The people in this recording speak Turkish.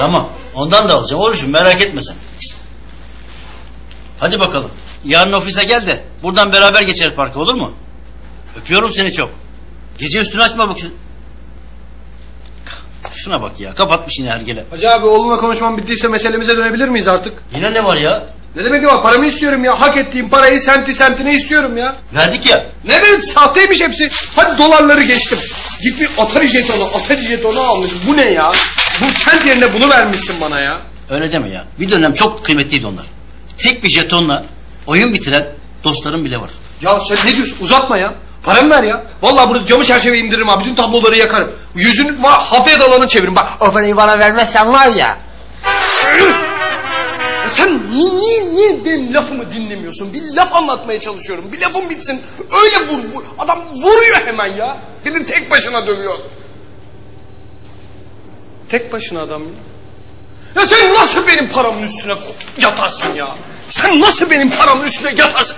Tamam. Ondan da alacağım. Oruçum merak etme sen. Hadi bakalım. Yarın ofise gel de buradan beraber geçeriz parka olur mu? Öpüyorum seni çok. Gece üstünü açma bak. Şuna bak ya kapatmış yine hergele. Hacı abi oğlumla konuşmam bittiyse meselemize dönebilir miyiz artık? Yine ne var ya? Ne demek var paramı istiyorum ya. Hak ettiğim parayı senti sentine istiyorum ya. Verdik ya. Ne be sahteymiş hepsi. Hadi dolarları geçtim. Gitmiş Atari jetonu, Atari jetonu almış. Bu ne ya? Bu sent yerine bunu vermişsin bana ya. Öyle deme ya. Bir dönem çok kıymetliydi onlar. Tek bir jetonla oyun bitiren dostlarım bile var. Ya sen ne diyorsun? Uzatma ya. Paramı ver ya. Vallahi burada camı çerçeve indiririm ha. Bütün tabloları yakarım. Yüzünü var hafaya dalanı çevirin. Bak o parayı bana vermezsen var ya. Ya Sen niye, niye, niye benim lafımı dinlemiyorsun? Bir laf anlatmaya çalışıyorum. Bir lafım bitsin. Öyle vur, vur. Adam vuruyor hemen ya. Bir de tek başına dövüyor. Tek başına adam ya. Sen nasıl benim paramın üstüne yatarsın ya? Sen nasıl benim paramın üstüne yatarsın?